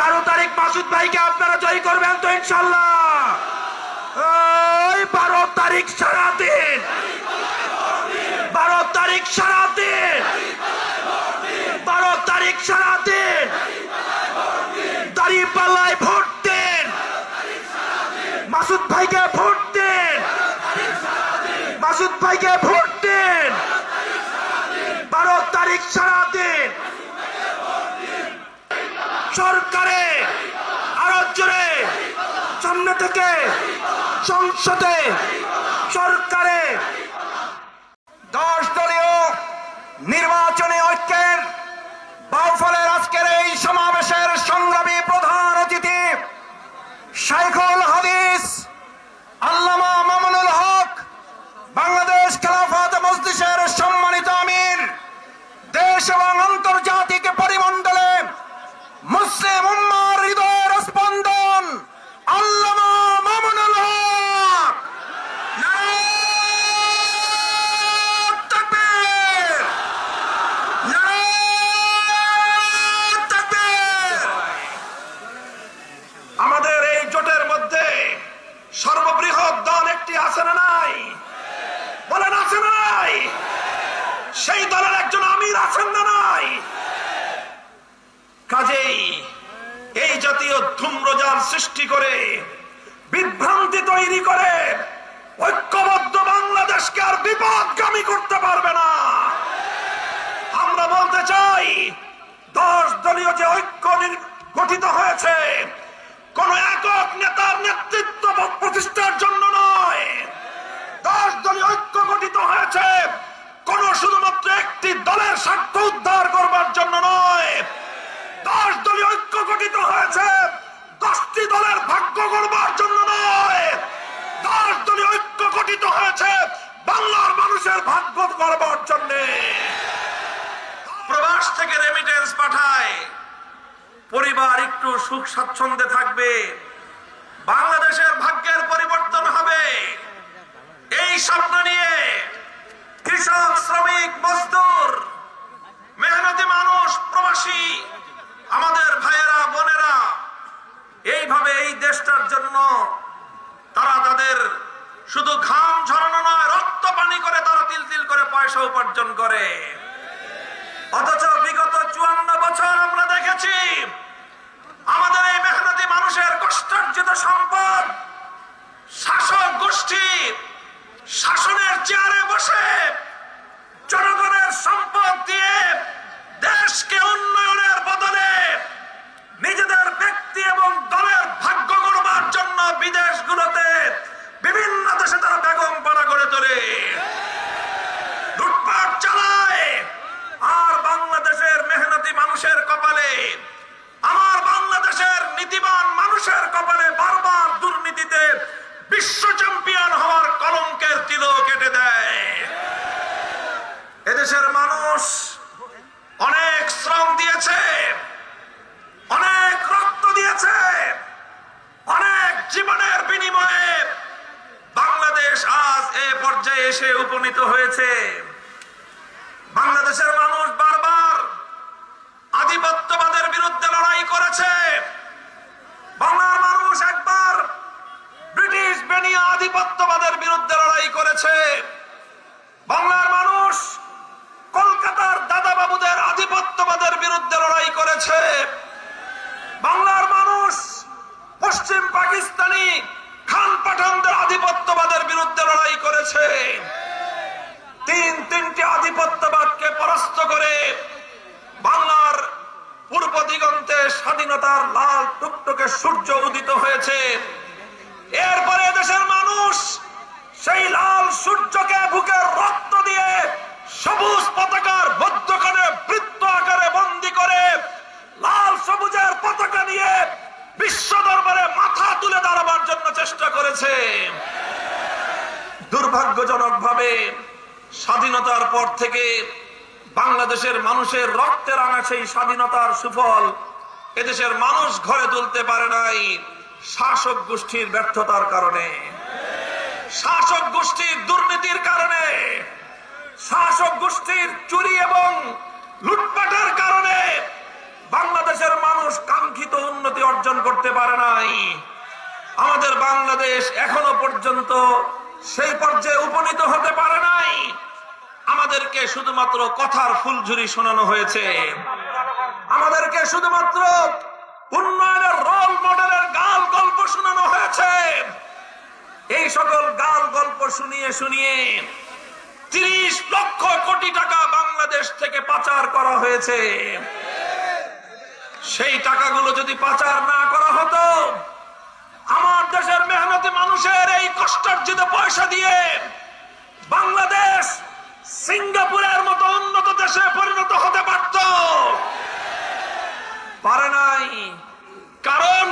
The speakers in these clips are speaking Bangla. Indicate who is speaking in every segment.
Speaker 1: বারো তারিখ মাসুদ ভাইকে আপনারা জয় করবেন তো ইনশাল্লাহ। ওই বারো তারিখ সারাদিন। বারো তারিখ সারাদিন। বারো তারিখ সারাদিন। দাঁড়িয়ে পাল্লায় ভোট দিন। মাসুদ ভাইকে ভোট দিন। মাসুদ ভাইকে ভোট দিন। বারো তারিখ সারাদিন। সরকারে আরও জোরে সামনে থেকে সংসদে সরকারে
Speaker 2: দশ দলীয় নির্বাচনী ঐক্যের বাউফলের আজকের এই সমাবেশের সংগ্রামী প্রধান অতিথি শাইখুল হাদিস আল্লামা মামুনুল হক বাংলাদেশ খেলাফত মজলিসের সম্মানিত আমির দেশ এবং আন্তর্জাতিক পরিমণ্ডলে মুসলিম উম্মার হৃদয়ের স্পন্দন আল্লামা মামুনুল হক নারায়ণ তাকবীর! নারায়ণ তাকবীর!
Speaker 1: আমাদের এই জোটের মধ্যে সর্ববৃহৎ দল একটি আছে না নাই বলেন আছে না নাই সেই দলের একজন আমির আছেন না নাই কাজেই এই জাতীয় ধূম্রজাল সৃষ্টি করে, বিভ্রান্তি তৈরি করে, ঐক্যবদ্ধ বাংলাদেশকে আর বিপদগামী করতে পারবে না। আমরা বলতে চাই, দশ দলীয় যে ঐক্য গঠিত হয়েছে, কোন একক নেতার নেতৃত্ব প্রতিষ্ঠার জন্য নয়। দশ দলীয় ঐক্য গঠিত হয়েছে, কোন শুধুমাত্র একটি দলের স্বার্থ উদ্ধার করবার জন্য নয়। দশ দলীয় ঐক্য গঠিত হয়েছে দশটি দলের ভাগ্য করবার জন্য নয়। দশ দলীয় ঐক্য গঠিত হয়েছে বাংলার মানুষের ভাগ্য করবার জন্যে। প্রবাস থেকে রেমিটেন্স পাঠায়। পরিবার একটু সুখ স্বাচ্ছন্দ্যে থাকবে। বাংলাদেশের ভাগ্যের পরিবর্তন হবে। এই স্বপ্ন নিয়ে কৃষক, শ্রমিক, মজদুর, মেহনতি মানুষ, প্রবাসী, আমাদের ভাইয়েরা, বোনেরা এইভাবে এই দেশটার জন্য তারা তাদের শুধু ঘাম ঝরানো নয়, রক্ত পানি করে তারা তিল তিল করে পয়সা উপার্জন করে। অথচ বিগত চুয়ান্ন বছর আমরা দেখেছি, আমাদের এই মেহনতি মানুষের কষ্টার্জিত সম্পদ শাসক গোষ্ঠী শাসনের চেয়ারে বসে জনগণের সম্পদ দিয়ে দেশকে উন্নয়নের বদলে নিজেদের ব্যক্তি এবং দলের বিদেশগুলোতে বিভিন্ন দেশে তারা বেগম পাড়া করে তোলে লুটপাট চালায় আর বাংলাদেশের মেহনতি মানুষের কপালে আমার বাংলাদেশের নীতিবান মানুষের কপালে বারবার দুর্নীতিতে বিশ্ব চ্যাম্পিয়ন হওয়ার কলঙ্কের তিলক কেটে দেয় এদেশের মানুষ অনেক শ্রম দিয়েছে অনেক রক্ত দিয়েছে অনেক জীবনের বিনিময়ে বাংলাদেশ আজ এ পর্যায়ে এসে উপনীত হয়েছে বাংলাদেশের মানুষ বারবার আধিপত্যবাদের বিরুদ্ধে লড়াই করেছে বাংলার মানুষ একবার বেনিয়া আধিপত্যবাদের বিরুদ্ধে লড়াই করেছে। বাংলার মানুষ কলকাতার দাদাবাবুদের আধিপত্যবাদের বিরুদ্ধে লড়াই করেছে। বাংলার মানুষ পশ্চিম পাকিস্তানি খান পাঠানদের আধিপত্যবাদের বিরুদ্ধে লড়াই করেছে। তিন তিনটি আধিপত্যবাদকে পরাস্ত করে বাংলার পূর্ব দিগন্তে স্বাধীনতার লাল টুকটুকে সূর্য উদিত হয়েছে। এরপরে দেশের মানুষ সেই লাল সূর্যকে বুকের রক্ত দিয়ে সবুজ পতাকার মধ্যখানে বৃত্ত আকারে বন্দি করে লাল সবুজের পতাকা নিয়ে বিশ্ব দরবারে মাথা তুলে দাঁড়াবার জন্য চেষ্টা করেছে। দুর্ভাগ্যজনক ভাবে স্বাধীনতার পর থেকে বাংলাদেশের মানুষের রক্তে রাঙা সেই স্বাধীনতার সুফল এদেশের মানুষ ঘরে তুলতে পারে নাই। শাসক গোষ্ঠীর ব্যর্থতার কারণে, শাসক গোষ্ঠীর দুর্নীতির কারণে, শাসক গোষ্ঠীর চুরি এবং লুটপাটের কারণে বাংলাদেশের মানুষ কাঙ্ক্ষিত উন্নতি অর্জন করতে পারে নাই। আমাদের বাংলাদেশ এখনও পর্যন্ত সেই পর্যায়ে উপনীত হতে পারে নাই। আমাদেরকে শুধুমাত্র কথার ফুলঝুরি শোনানো হয়েছে। আমাদেরকে শুধুমাত্র উন্নয়নের রোল মডেলের গাল গল্প শোনানো হয়েছে। এই সকল গাল গল্প শুনিয়ে শুনিয়ে তিরিশ লক্ষ কোটি টাকা বাংলাদেশ থেকে পাচার করা হয়েছে। সেই টাকাগুলো যদি পাচার না করা হতো, আমার দেশের মেহনতি মানুষের এই কষ্টার্জিত পয়সা দিয়ে বাংলাদেশ সিঙ্গাপুরের মতো উন্নত দেশে পরিণত হতে পারত পারে নাই কারণ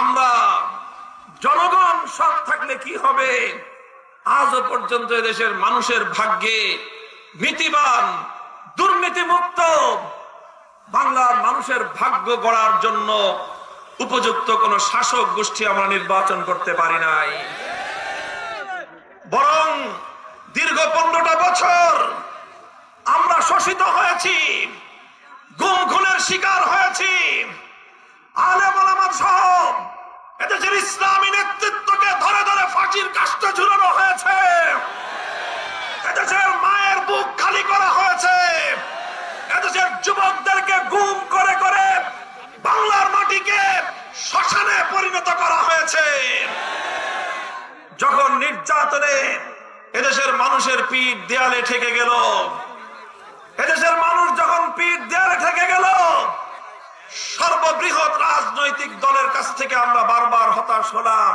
Speaker 1: আমরা জনগণ সৎ থাকলে কি হবে? আজও পর্যন্ত দেশের মানুষের ভাগ্যে নীতিবান, দুর্নীতিমুক্ত বাংলার মানুষের ভাগ্য গড়ার জন্য উপযুক্ত কোন শাসক গোষ্ঠী আমরা নির্বাচন করতে পারি নাই। বরং দীর্ঘ পনেরোটা বছর আমরা শোষিত হয়েছি, গুম খুনের শিকার হয়েছি। আলেম ওলামার সহ এদেশের ইসলামী ফাঁসির কাষ্ট ঝুলানো হয়েছে। এদেশের মায়ের বুক খালি করা হয়েছে। এদেশের যুবকদেরকে গুম করে করে বাংলার মাটিকে শ্মশানে পরিণত করা হয়েছে। যখন নির্যাতনে এদেশের মানুষের পিঠ দেয়ালে ঠেকে গেল, এদেশের মানুষ যখন পিঠ দেয়ালে ঠেকে গেল, সর্ববৃহৎ রাজনৈতিক দলের কাছ থেকে আমরা বারবার হতাশ হলাম।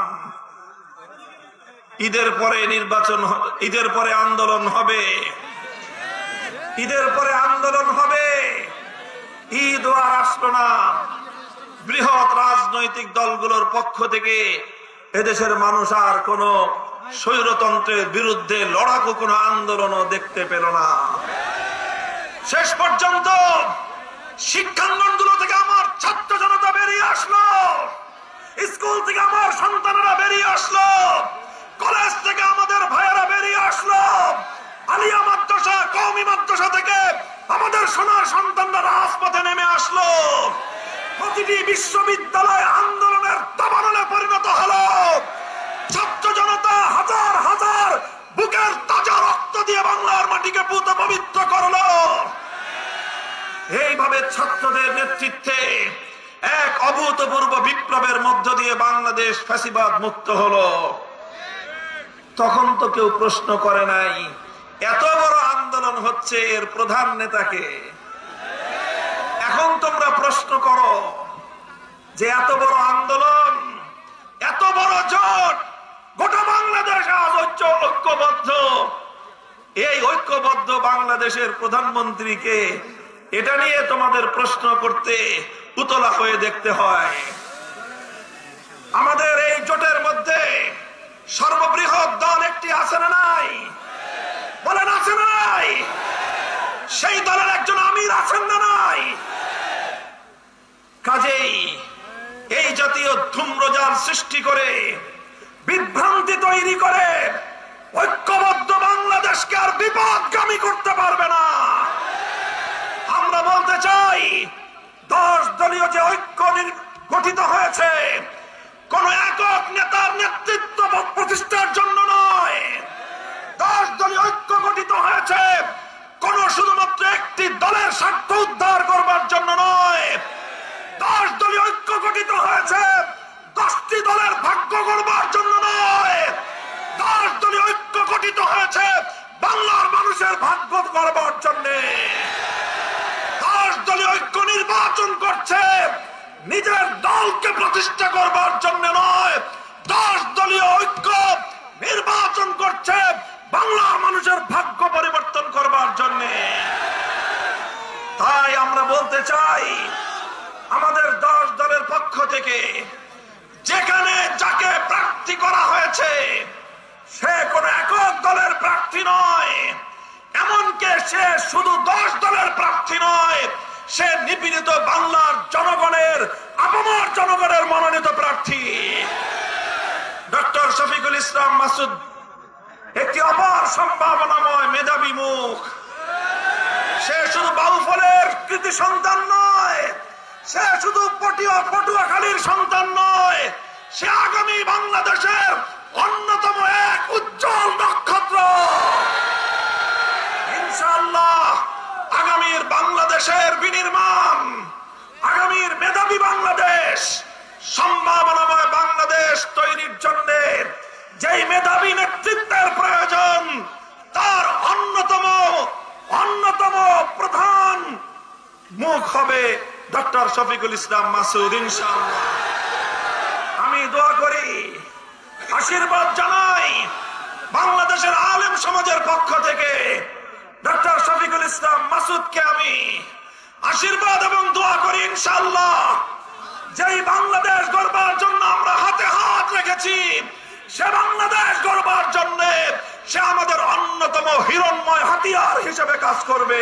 Speaker 1: ঈদের পরে নির্বাচন ঈদের পরে আন্দোলন হবে। ঈদের পরে আন্দোলন হবে। ঈদ ও আসলো না। বৃহৎ রাজনৈতিক দলগুলোর পক্ষ থেকে এদেশের মানুষ আর কোন স্বৈরতন্ত্রের বিরুদ্ধে লড়াকু কোন আন্দোলনও দেখতে পেল না। শেষ পর্যন্ত শিক্ষাঙ্গনগুলো থেকে আমার ছাত্র জনতা বেরিয়ে আসলো। স্কুল থেকে আমার সন্তানেরা বেরিয়ে আসলো। কলেজ থেকে আমাদের ভাইয়েরা বেরিয়ে আসলো। আলিয়া মাদ্রাসা কৌমি মাদ্রাসা থেকে আমাদের সোনার সন্তানরা রাজপথে নেমে আসলো। প্রতিটি বিশ্ববিদ্যালয় আন্দোলনের দাবানলে পরিণত হলো। ছাত্র জনতা হাজার হাজার বুকের তাজা রক্ত দিয়ে বাংলার মাটিকে পুত পবিত্র করল। এইভাবে ছাত্রদের নেতৃত্বে এক অভূতপূর্ব বিপ্লবের মধ্য দিয়ে বাংলাদেশ ফ্যাসিবাদ মুক্ত হলো। তখন তো কেউ প্রশ্ন করে নাই, এত বড় আন্দোলন হচ্ছে এর প্রধান নেতাকে। এখন তোমরা প্রশ্ন করো যে এত বড় আন্দোলন, এত বড় জোট, গোটা বাংলাদেশ আজ ঐক্য- ঐক্যবদ্ধ। এই ঐক্যবদ্ধ বাংলাদেশের প্রধানমন্ত্রীকে এটা নিয়ে তোমাদের প্রশ্ন করতে উতলা হয়ে দেখতে হয়। আমাদের এই জোটের সর্ববৃহৎ দল একটি আছে না নাই? বলেন আছে না নাই? সেই দলের একজন আমির আছেন না নাই? কাজেই এই জাতীয় ধূম্রজাল সৃষ্টি করে, বিভ্রান্তি তৈরি করে, ঐক্যবদ্ধ বাংলাদেশকে আর বিপদগামী করতে পারবে না। আমরা বলতে চাই, দশ দলীয় যে ঐক্য গঠিত হয়েছে, কোন একক নেতার নেতৃত্ব প্রতিষ্ঠার জন্য নয় দশ দলীয় ঐক্য গঠিত হয়েছে কোন শুধুমাত্র একটি দলের স্বার্থ উদ্ধার করবার জন্য নয়। দশ দলীয় ঐক্য গঠিত হয়েছে। দশটি দলের ভাগ্য করবার জন্য নয়। দশ দলীয় ঐক্য গঠিত হয়েছে বাংলার মানুষের ভাগ্য করবার জন্যে। দশ দলীয় ঐক্য নির্বাচন করছে। নিজের দলকে প্রতিষ্ঠা করবার জন্য নয়। দশ দলীয় ঐক্য নির্বাচন করছে বাংলার মানুষের ভাগ্য পরিবর্তন করবার জন্য। তাই আমরা বলতে চাই, আমাদের দশ দলের পক্ষ থেকে যেখানে যাকে প্রার্থী করা হয়েছে, সে কোন একক দলের প্রার্থী নয়। এমনকি সে শুধু দশ দলের প্রার্থী নয়, সে নিপীড়িত বাংলার জনগণের, আপামর জনগণের মনোনীত প্রার্থী। ডক্টর শফিকুল ইসলাম মাসুদ, একটি অপার সম্ভাবনাময় মেধাবী মুখ। সে শুধু বাউফলের কৃতি সন্তান নয়, সে শুধু পটিয়া পটুয়াখালীর সন্তান নয়, সে আগামী বাংলাদেশের অন্যতম এক উজ্জ্বল নক্ষত্র ইনশাআল্লাহ আগামীর বাংলাদেশের বিনির্মাণ আগামীর মেধাবী বাংলাদেশ সম্ভাবনাময় বাংলাদেশ তৈরির জন্য যেই মেধাবী নেতৃত্বের প্রয়োজন তার অন্যতম অন্যতম প্রধান মুখ হবে ডক্টর শফিকুল ইসলাম মাসুদ, ইনশাআল্লাহ। আমি দোয়া করি, আশীর্বাদ জানাই বাংলাদেশের আলেম সমাজের পক্ষ থেকে ডক্টর শফিকুল ইসলাম মাসুদকে আমি আশীর্বাদ এবং দোয়া করি, ইনশাআল্লাহ। যেই বাংলাদেশ গড়বার জন্য আমরা হাতে হাত রেখেছি, সে বাংলাদেশ গড়বার জন্য সে আমাদের অন্যতম হিরণময় হাতিয়ার হিসেবে কাজ করবে।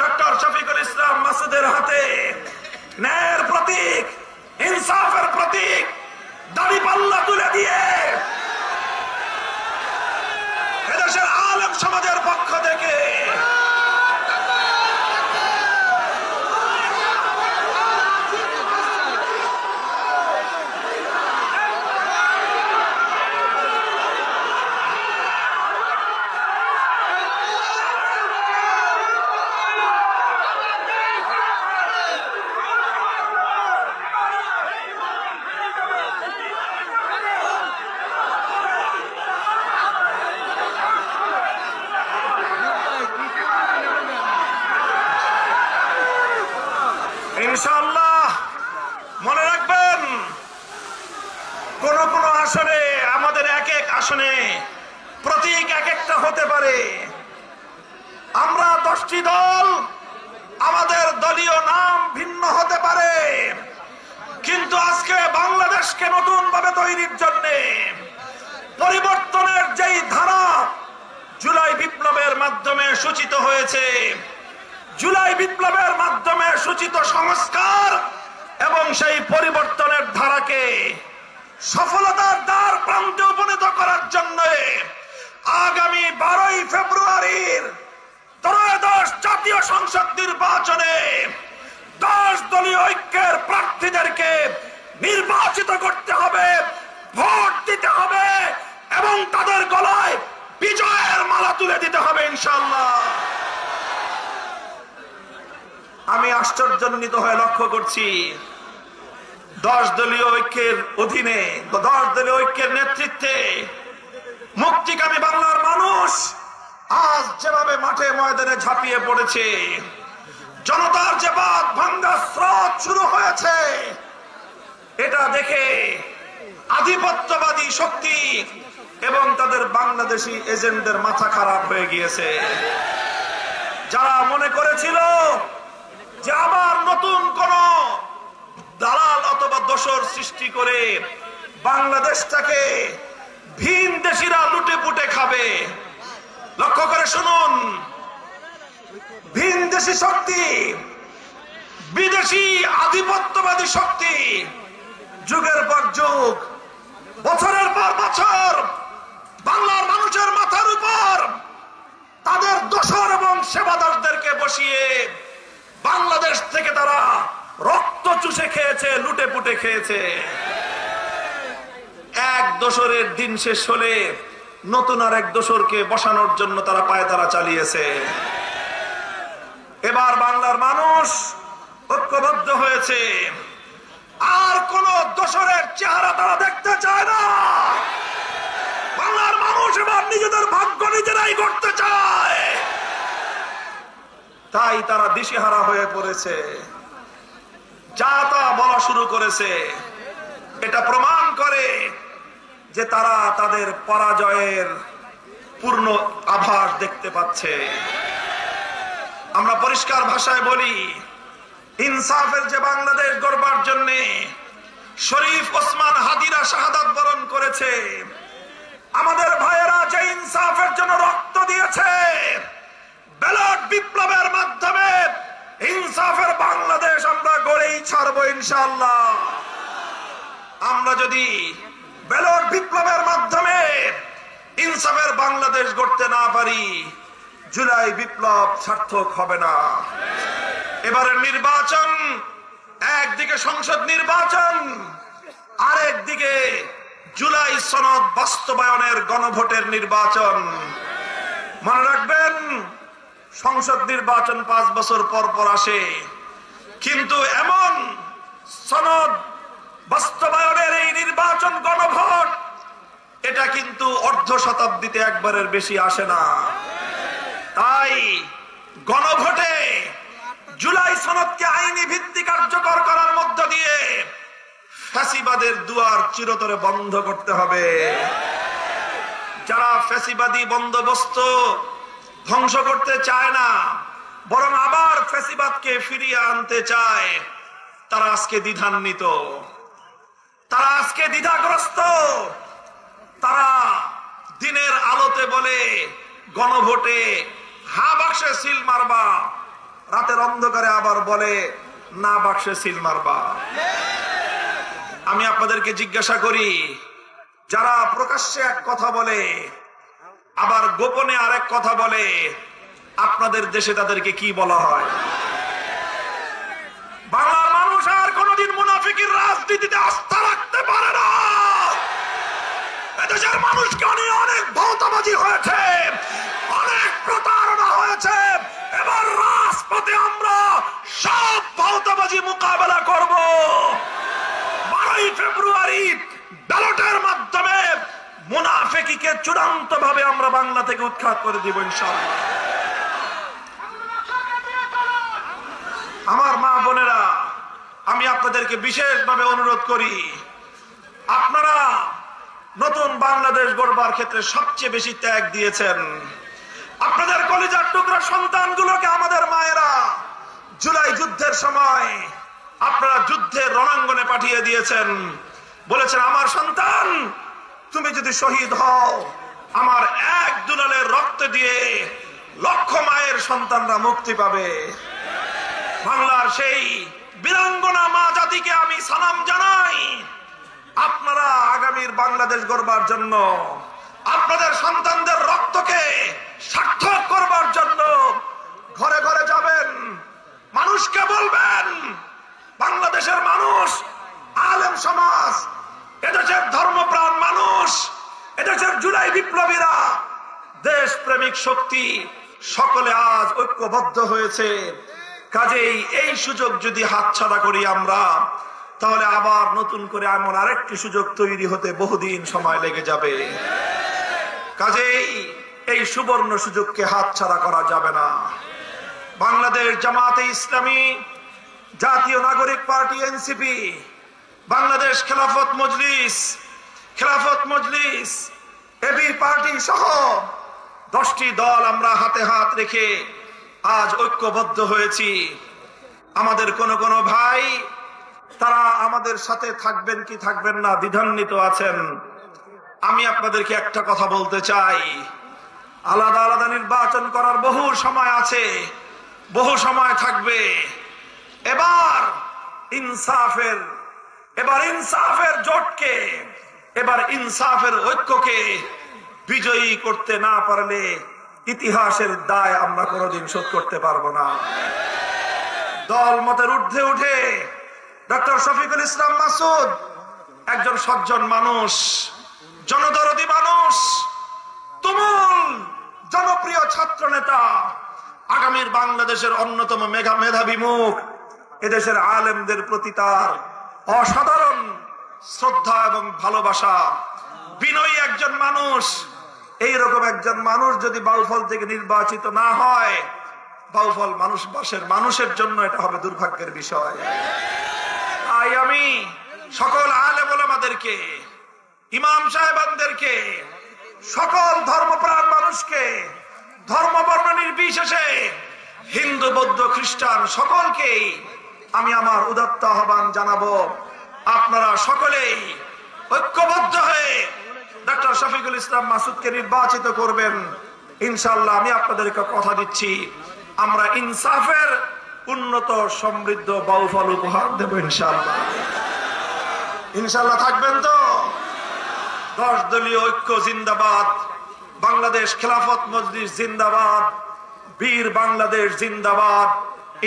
Speaker 1: ডক্টর শফিকুল ইসলাম মাসুদের হাতে। ন্যায়ের প্রতীক, ইনসাফের প্রতীক, দাড়ি পাল্লা তুলে দিয়ে। এদেশের আলেম সমাজের পক্ষ থেকে ইনশাআল্লাহ মনে রাখবেন কোন কোন আসনে আমাদের এক এক আসনে প্রতীক এক একটা হতে পারে দশটি দল আমাদের দলীয় নাম ভিন্ন হতে পারে। কিন্তু আজকে বাংলাদেশকে নতুন ভাবে তৈরির জন্য পরিবর্তনের যেই ধারা জুলাই বিপ্লবের মাধ্যমে সূচিত হয়েছে, জুলাই বিপ্লবের মাধ্যমে সূচিত সংস্কার এবং সেই পরিবর্তনের ধারাকে সফলতার দ্বার প্রান্তে উপনীত করার জন্য আগামী বারোই ফেব্রুয়ারির ত্রয়োদশ জাতীয় সংসদ নির্বাচনে দশ দলীয় ঐক্যের প্রার্থীদেরকে নির্বাচিত করতে হবে, ভোট দিতে হবে এবং তাদের গলায় বিজয়ের মালা তুলে দিতে হবে ইনশাল্লাহ আমি আশ্চর্যান্বিত হয়ে লক্ষ্য করছি, দশ দলীয় ঐক্যের অধীনে, দশ দলীয় ঐক্যের নেতৃত্বে মুক্তিকামী বাংলার মানুষ আজ যেভাবে মাঠে ময়দানে ঝাঁপিয়ে পড়েছে, জনতার যে বাদ ভাঙ্গা স্রোত শুরু হয়েছে, এটা দেখে আধিপত্যবাদী শক্তি এবং তাদের বাংলাদেশি এজেন্টদের মাথা খারাপ হয়ে গিয়েছে। যারা মনে করেছিল যে আবার নতুন কোন দালাল অথবা দোষর সৃষ্টি করে বাংলাদেশটাকে ভিন দেশিরা লুটে পুটে খাবে লক্ষ্য করে শুনুন। ভিন দেশি শক্তি, বিদেশি আধিপত্যবাদী শক্তি, যুগের পর যুগ, বছরের পর বছর, বাংলার মানুষের মাথার উপর তাদের দোসর এবং সেবাদারদেরকে বসিয়ে বাংলাদেশ থেকে তারা রক্ত চুষে খেয়েছে লুটে পুটে খেয়েছে। এক দোসরের দিন শেষ হলে নতুন আর এক দোসরকে বসানোর জন্য তারা পায়ে তারা চালিয়েছে। এবার বাংলার মানুষ ঐক্যবদ্ধ হয়েছে। আর কোন দোসরের চেহারা তারা দেখতে চায় না। বাংলার মানুষ এবার নিজেদের ভাগ্য নিজেরাই করতে চায়। তাই তারা দিশেহারা হয়ে পড়েছে। যা তা বলা শুরু করেছে। এটা প্রমাণ করে যে তারা তাদের পরাজয়ের পূর্ণ আভাস দেখতে পাচ্ছে। আমরা পরিষ্কার ভাষায় বলি, ইনসাফের যে বাংলাদেশ গড়বার জন্য শরীফ ওসমান হাদিরা শাহাদাত বরণ করেছে, আমাদের ভাইয়েরা যে ইনসাফের জন্য রক্ত দিয়েছে, ব্যালট বিপ্লবের মাধ্যমে ইনসাফের বাংলাদেশ আমরা গড়েই ছাড়বো ইনশাল্লাহ আমরা যদি ব্যালট বিপ্লবের মাধ্যমে ইনসাফের বাংলাদেশ গড়তে না পারি, জুলাই বিপ্লব সার্থক হবে না। এবারের নির্বাচন, একদিকে সংসদ নির্বাচন, আরেকদিকে জুলাই সনদ বাস্তবায়নের গণভোটের নির্বাচন। মনে রাখবেন, সংসদ নির্বাচন পাঁচ বছর পর পর আসে, কিন্তু এমন সনদ বাস্তবায়নের এই নির্বাচন গণভোট, এটা কিন্তু অর্ধ শতাব্দীতে একবারের বেশি আসে না। তাই গণভোটে জুলাই সনদকে আইনি ভিত্তি কার্যকর করার মধ্য দিয়ে ফ্যাসিবাদের দুয়ার চিরতরে বন্ধ করতে হবে। যারা ফ্যাসিবাদী বন্দোবস্ত ধ্বংস করতে চায় না, বরং আবার ফ্যাসিবাদকে ফিরিয়ে আনতে চায়, তারা আজকে দ্বিধান্বিত। তারা আজকে দ্বিধাগ্রস্ত। তারা দিনের আলোতে বলে, গণভোটে হা বাক্সে সিল মারবা। রাতের অন্ধকারে আবার বলে, না বাক্সে সিল মারবা। আমি আপনাদেরকে জিজ্ঞাসা করি, যারা প্রকাশ্যে এক কথা বলে, আবার গোপনে আরেক কথা বলে, আপনাদের দেশে তাদেরকে কি বলা হয়? বাংলার মানুষ আর কোনোদিন মুনাফিকের রাজনীতিতে আস্থা রাখতে পারে না। এদেশের মানুষকে অনেক অনেক ভৌতাবাজি হয়েছে, অনেক প্রতারণা হয়েছে। এবার রাজপথে আমরা সব মোকাবেলা করব। বারোই ফেব্রুয়ারি ব্যালটের মাধ্যমে মুনাফেকিকে চূড়ান্ত ভাবে আমরা বাংলা থেকে উৎখাত করে দিব ইনশাআল্লাহ। আমার আমি আপনাদেরকে বিশেষভাবে অনুরোধ করি, আপনারা নতুন বাংলাদেশ গড়বার ক্ষেত্রে সবচেয়ে বেশি ত্যাগ দিয়েছেন। আপনাদের কলিজার টুকরা সন্তানগুলোকে আমাদের মায়েরা জুলাই যুদ্ধের সময় আপনারা যুদ্ধের রণাঙ্গনে পাঠিয়ে দিয়েছেন। বলেছেন, আমার সন্তান, তুমি যদি শহীদ হও, আমার এক দুলালের রক্ত দিয়ে লক্ষ মায়ের সন্তানরা মুক্তি পাবে। বাংলার সেই বীরাঙ্গনা মা জাতিকে আমি সালাম জানাই। আপনারা আগামীর বাংলাদেশ গড়বার জন্য, আপনাদের সন্তানদের রক্তকে সার্থক করবার জন্য ঘরে ঘরে যাবেন। মানুষকে বলবেন, বাংলাদেশের মানুষ, আলেম সমাজ, এদেশের ধর্মপ্রাণ মানুষ, এদেশের জুলাই বিপ্লবীরা দেশ প্রেমিক শক্তি সকলে আজ ঐক্যবদ্ধ হয়েছে। কাজেই এই সুযোগ যদি হাতছাড়া করি আমরা, তাহলে আবার নতুন করে এমন আরেকটি সুযোগ তৈরি হতে বহুদিন সময় লেগে যাবে। কাজেই এই সুবর্ণ সুযোগকে হাতছাড়া করা যাবে না। বাংলাদেশ জামাতে ইসলামী, জাতীয় নাগরিক party NCP, Bangladesh Khelafat Majlis Khelafat Majlis AB party সহ দশটি দল আমরা হাতে হাত রেখে আজ ঐক্যবদ্ধ হয়েছি। আমাদের কোন কোন ভাই, তারা আমাদের সাথে থাকবেন কি থাকবেন না, দ্বিধান্বিত আছেন। আমি আপনাদেরকে একটা কথা বলতে চাই। আলাদা আলাদা নির্বাচন করার বহু সময় আছে, বহু সময় থাকবে। এবার ইনসাফের এবার ইনসাফের জোটকে, এবার ইনসাফের ঐক্যকে বিজয়ী করতে না পারলে ইতিহাসের দায় আমরা কোনোদিন শোধ করতে পারব না। দল মতের ঊর্ধ্বে উঠে ডক্টর শফিকুল ইসলাম মাসুদ, একজন সজ্জন মানুষ, জনদরদি মানুষ, তুমুল জনপ্রিয় ছাত্র নেতা, আগামীর বাংলাদেশের অন্যতম মেঘা মেধাবী মুখ, এদেশের আলেমদের প্রতি তার অসাধারণ শ্রদ্ধা এবং ভালোবাসা। বিনয়ী একজন মানুষ এইরকম একজন মানুষ যদি বাউফল থেকে নির্বাচিত না হয়, বাউফল মানুষ বাসের মানুষের জন্য এটা হবে দুর্ভাগ্যের বিষয়। তাই আমি সকল আলেম ওলামাদেরকে, ইমাম সাহেবানদেরকে, সকল ধর্মপ্রাণ মানুষকে, ধর্ম বর্ণ নির্বিশেষে, হিন্দু, বৌদ্ধ, খ্রিস্টান সকলকেই আমি আমার উদাত্ত আহ্বান জানাব। আপনারা সকলেই ঐক্যবদ্ধ হয়ে ডক্টর শফিকুল ইসলাম মাসুদকে নির্বাচিত করবেন। ইনশাল্লাহ আমি আপনাদেরকে কথা দিচ্ছি। আমরা ইনসাফের উন্নত সমৃদ্ধ বাউফল উপহার দেব ইনশাল্লাহ ইনশাল্লাহ থাকবেন তো? দশ দলীয় ঐক্য জিন্দাবাদ, বাংলাদেশ খেলাফত মজলিস জিন্দাবাদ, বীর বাংলাদেশ জিন্দাবাদ,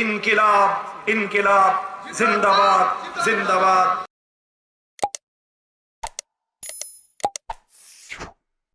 Speaker 1: ইনকিলাব ইনকিলাব, জিন্দাবাদ জিন্দাবাদ।